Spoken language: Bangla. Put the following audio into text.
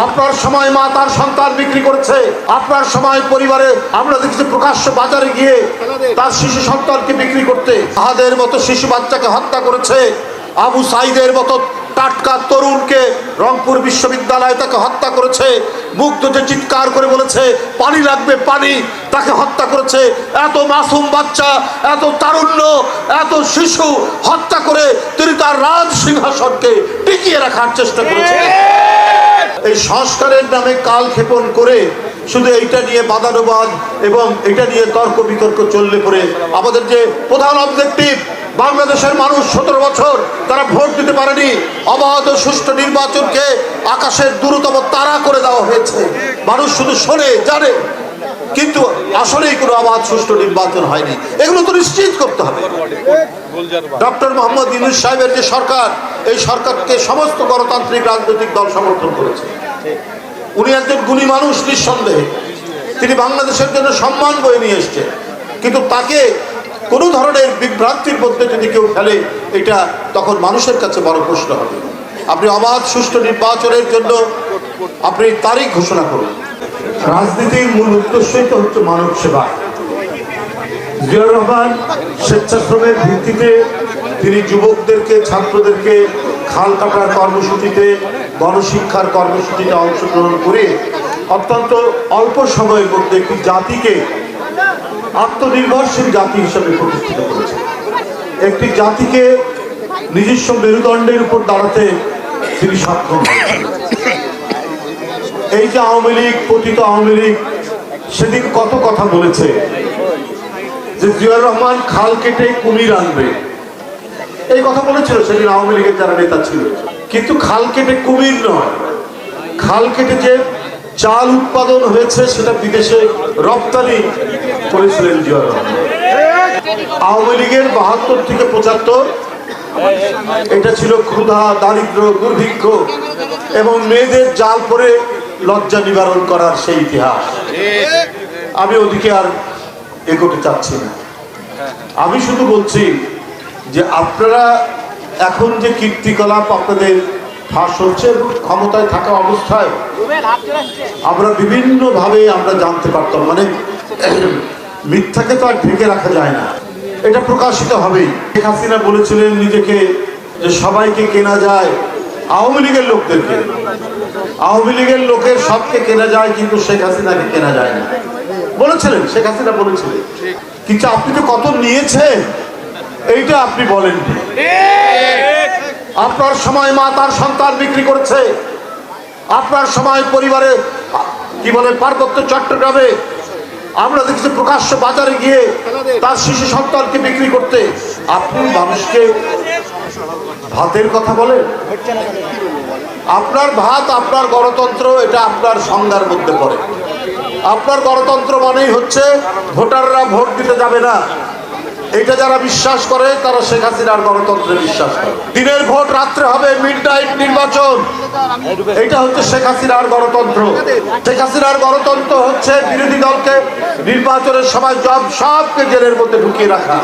আপনার সময় মা তার সন্তান বিক্রি করেছে। আপনার সময় পরিবারে আমরা দেখছি প্রকাশ্য বাজারে গিয়ে তার শিশু সন্তানকে বিক্রি করতে। আহাদের মতো শিশু বাচ্চাকে হত্যা করেছে। আবু সাইদের মতো টাটকা তরুণকে রংপুর বিশ্ববিদ্যালয়ে তাকে হত্যা করেছে। মুগ্ধ যে চিৎকার করে বলেছে, পানি লাগবে, পানি। তাকে হত্যা করেছে। এত মাসুম বাচ্চা, এত তারুণ্য, এত শিশু হত্যা করে তিনি তার রাজ সিংহাসনকে টিকিয়ে রাখার চেষ্টা করেছে। এই সংস্কারের নামে কাল ক্ষেপণ করে শুধু এইটা নিয়ে বাদানুবাদ এবং এটা নিয়ে তর্ক বিতর্ক চললে পরে আমাদের যে প্রধান অবজেক্টিভ বাংলাদেশের মানুষ সতেরো বছর তারা ভোট দিতে পারেনি। অবাধ সুষ্ঠু নির্বাচনকে আকাশের দ্রুততম তারা করে দেওয়া হয়েছে। মানুষ শুধু শোনে, জানে। কিন্তু আসলেই কোনো অবাধ, সুষ্ঠু নির্বাচন হয়নি। এগুলো তো নিশ্চিত করতে হবে। ডক্টর মোহাম্মদ ইউনুস সাহেবের যে সরকার, এই সরকারকে সমস্ত গণতান্ত্রিক রাজনৈতিক দল সমর্থন করেছে। উনি একজন গুণী মানুষ, নিঃসন্দেহে। তিনি বাংলাদেশের জন্য সম্মান বয়ে নিয়ে এসছেন। কিন্তু তাকে কোনো ধরনের বিভ্রান্তির মধ্যে যদি কেউ ফেলে, এটা তখন মানুষের কাছে বড় প্রশ্ন হবে। আপনি অবাধ, সুষ্ঠু নির্বাচনের জন্য আপনি তারিখ ঘোষণা করুন। রাজনীতির মূল উদ্দেশ্যই তো হচ্ছে মানব সেবা। জিয়াউর রহমান স্বেচ্ছাশ্রমের ভিত্তিতে তিনি যুবকদেরকে, ছাত্রদেরকে খাল কাটার কর্মসূচিতে গণশিক্ষার কর্মসূচিতে অংশগ্রহণ করে অত্যন্ত অল্প সময়ের মধ্যে একটি জাতিকে আত্মনির্ভরশীল জাতি হিসেবে প্রতিষ্ঠিত করেছে। একটি জাতিকে নিজস্ব মেরুদণ্ডের উপর দাঁড়াতে তিনি সক্ষম এই যে আওয়ামী লীগ, পতিত আওয়ামী লীগ, সেদিন কত কথা বলেছে যে জিয়াউর রহমান খাল কেটে কুমির আনবে। এই কথা বলেছিল, সেদিন আওয়ামী লীগের যারা নেতা ছিল। কিন্তু খাল কেটে কুমির নয়। খাল কেটে যে চাল উৎপাদন হয়েছে, সেটা বিদেশে রপ্তানি করেছিলেন আওয়ামী লীগের বাহাত্তর থেকে পঁচাত্তর, এটা ছিল ক্ষুধা, দারিদ্র, দুর্ভিক্ষ এবং মেয়েদের জাল পরে লজ্জা নিবারণ করার সেই ইতিহাস। আমি ওদিকে আর এগোতে চাচ্ছি না। আমি শুধু বলছি যে আপনারা এখন যে কীর্তিকলাপ আপনাদের ফাঁস হচ্ছে ক্ষমতায় থাকা অবস্থায় আমরা বিভিন্নভাবে আমরা জানতে পারতাম মানে মিথ্যাকে তো আর ঢেকে রাখা যায় না। এটা প্রকাশিত হবেই। শেখ হাসিনা বলেছিলেন নিজেকে যে সবাইকে কেনা যায় আওয়ামী লীগের লোকদেরকে। আওয়ামী লীগের লোকের সবকে কেনা যায় কিন্তু শেখ হাসিনাকে কেনা যায় না। বলেছিলেন, শেখ হাসিনা বলেছিলেন। কিন্তু আপনি তো কত নিয়েছেন? এইটা আপনি বলেন। আপনার সময় মা তার সন্তান বিক্রি করছে। আপনার সময় পরিবারে, কি বলে, পার্বত্য চট্টগ্রামে আমরা দেখছি প্রকাশ্য বাজারে গিয়ে তার শিশু সন্তানকে বিক্রি করতে। আপনি মানুষকে ভাতের কথা বলেন? আপনার ভাত, আপনার গণতন্ত্র, এটা আপনার সংজ্ঞার মধ্যে পড়ে। আপনার গণতন্ত্র মানেই হচ্ছে ভোটাররা ভোট দিতে যাবে না। এটা যারা বিশ্বাস করে, তারা শেখ হাসিনার গণতন্ত্রে বিশ্বাস করে। দিনের ভোট রাত্রে হবে মিড নাইট নির্বাচন। এটা হচ্ছে শেখ হাসিনার গণতন্ত্র। শেখ হাসিনার গণতন্ত্র হচ্ছে বিরোধী দলকে নির্বাচনের সময় জব সবকে জেলের মধ্যে ঢুকিয়ে রাখা।